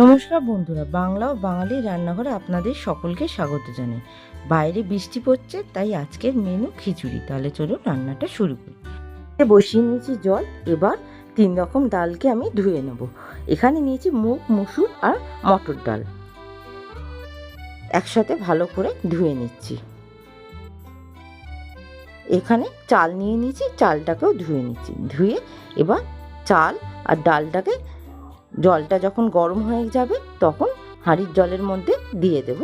নমস্কার বন্ধুরা, বাংলা ও বাঙালি রান্নাঘরে আপনাদের সকলকে স্বাগত জানাই। বাইরে বৃষ্টি পড়ছে, তাই আজকের মেনু খিচুড়ি। তাহলে চলুন রান্নাটা শুরু করি। বসিয়ে নিয়েছি জল, এবার তিন রকম ডালকে আমি ধুয়ে নেব। এখানে নিয়েছি মুগ, মুসুর আর মটর ডাল। একসাথে ভালো করে ধুয়ে নিচ্ছি। এখানে চাল নিয়ে নিয়েছি, চালটাকেও ধুয়ে নিচ্ছি। ধুয়ে এবার চাল আর ডালটাকে জলটা যখন গরম হয়ে যাবে, তখন হাঁড়ির জলের মধ্যে দিয়ে দেব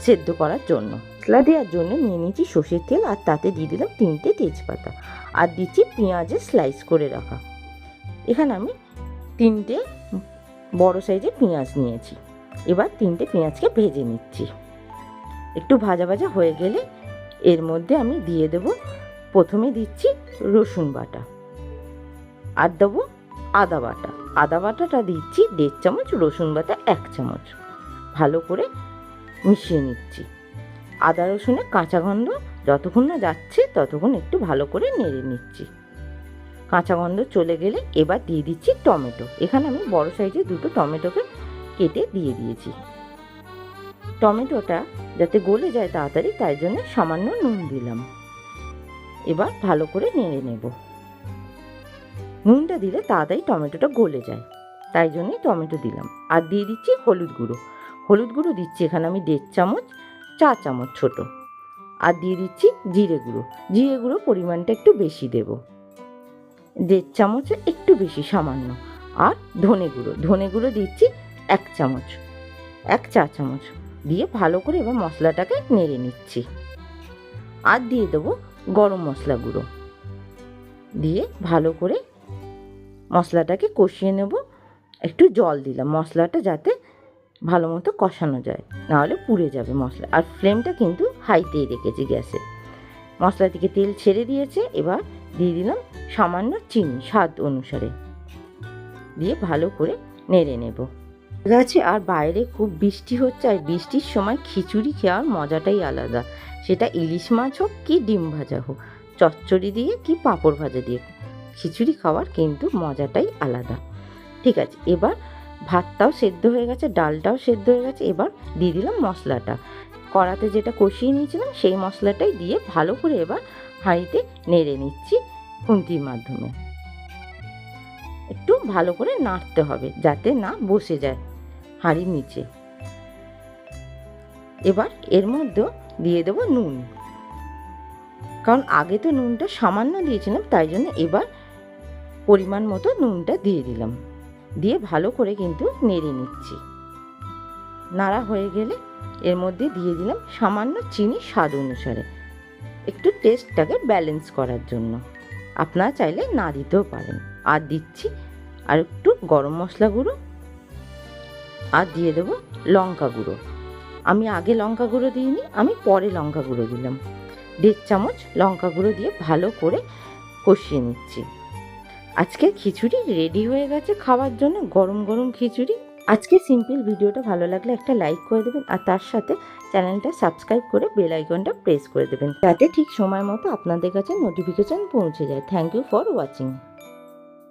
সেদ্ধ করার জন্য। মশলা দেওয়ার জন্য নিয়ে নিয়েছি সর্ষের তেল আর তাতে দিয়ে দিলাম তিনটে তেজপাতা। আর দিচ্ছি পেঁয়াজের স্লাইস করে রাখা। এখানে আমি তিনটে বড় সাইজের পেঁয়াজ নিয়েছি। এবার তিনটে পেঁয়াজকে ভেজে নিচ্ছি। একটু ভাজা ভাজা হয়ে গেলে এর মধ্যে আমি দিয়ে দেব, প্রথমে দিচ্ছি রসুন বাটা। আর দেবো আদা বাটা। আদা বাটাটা দিচ্ছি, দেড় চামচ, রসুন বাটা এক চামচ। ভালো করে মিশিয়ে নিচ্ছি। আদা রসুনের কাঁচা গন্ধ যতক্ষণ না যাচ্ছে, ততক্ষণ একটু ভালো করে নেড়ে নিচ্ছি। কাঁচা গন্ধ চলে গেলে এবার দিয়ে দিচ্ছি টমেটো। এখানে আমি বড় সাইজের দুটো টমেটোকে কেটে দিয়ে দিয়েছি। টমেটোটা যাতে গলে যায় তাড়াতাড়ি, তাই জন্য সামান্য নুন দিলাম। এবার ভালো করে নেড়ে নেব। নুনটা দিলে তাড়াতাড়ি টমেটোটা গলে যায়। তাই জন্যই টমেটো দিলাম। আর দিয়ে দিচ্ছি হলুদ গুঁড়ো। হলুদ গুঁড়ো দিচ্ছি এখানে আমি দেড় চামচ, চা চামচ ছোট। আর দিয়ে দিচ্ছি জিরে গুঁড়ো। জিরে গুঁড়ো পরিমাণটা একটু বেশি দেব। দেড় চামচে একটু বেশি সামান্য। আর ধনে গুঁড়ো। ধনে গুঁড়ো দিচ্ছি এক চামচ। এক চা চামচ। দিয়ে ভালো করে এবার মশলাটাকে নেড়ে নিচ্ছি। আর দিয়ে দেবো গরম মশলা গুঁড়ো। দিয়ে ভালো করে মশলাটাকে কষিয়ে নেব। একটু জল দিলাম। মশলাটা যাতে ভালো মতো কষানো যায়। নাহলে পুড়ে যাবে মশলা। আর ফ্লেমটা কিন্তু হাইতেই রেখেছি গ্যাসে। মশলা থেকে তেল ছেড়ে দিয়েছে। এবার দিয়ে দিলাম সামান্য চিনি স্বাদ অনুসারে। দিয়ে ভালো করে নেড়ে নেব। গেছে আর বাইরে খুব বৃষ্টি হচ্ছে। আর বৃষ্টির সময় খিচুড়ি খাওয়ার মজাটাই আলাদা। সেটা ইলিশ মাছ হোক কি ডিম ভাজা হোক। চচ্চড়ি দিয়ে কি পাঁপড় ভাজা দিয়ে খিচুড়ি খাওয়ার কিন্তু মজাটাই আলাদা। ঠিক আছে, এবার ভাতটাও সেদ্ধ হয়ে গেছে, ডালটাও সেদ্ধ হয়ে গেছে, এবার দিয়ে দিলাম মশলাটা। কড়াতে যেটা কষিয়ে নিয়েছিলাম, সেই মশলাটাই দিয়ে ভালো করে এবার হাঁড়িতে নেড়ে নিচ্ছি খুন্তির মাধ্যমে। একটু ভালো করে নাড়তে হবে যাতে না বসে যায় হাঁড়ির নিচে। এবার এর মধ্যেও দিয়ে দেবো নুন। কারণ আগে তো নুনটা সামান্য দিয়েছিলাম, তাই জন্য এবার পরিমাণ মতো নুনটা দিয়ে দিলাম। দিয়ে ভালো করে কিন্তু নেড়ে নিচ্ছি। নাড়া হয়ে গেলে এর মধ্যে দিয়ে দিলাম সামান্য চিনি স্বাদ অনুসারে। একটু টেস্টটাকে ব্যালেন্স করার জন্য। আপনারা চাইলে না দিতেও পারেন। আর দিচ্ছি আর একটু গরম মশলা গুঁড়ো আর দিয়ে দেবো লঙ্কা গুঁড়ো। আমি আগে লঙ্কা গুঁড়ো দিইনি, আমি পরে লঙ্কা গুঁড়ো দিলাম। দেড় চামচ লঙ্কা গুঁড়ো দিয়ে ভালো করে কষিয়ে নিচ্ছি। আজকে খিচুড়ি রেডি হয়ে গেছে খাওয়ার জন্য, গরম গরম খিচুড়ি। আজকে সিম্পল ভিডিওটা ভালো লাগলে একটা লাইক করে দেবেন আর তার সাথে চ্যানেলটা সাবস্ক্রাইব করে বেল আইকনটা প্রেস করে দেবেন। যাতে ঠিক সময় মতো আপনাদের কাছে নোটিফিকেশান পৌঁছে যায়। Thank you for watching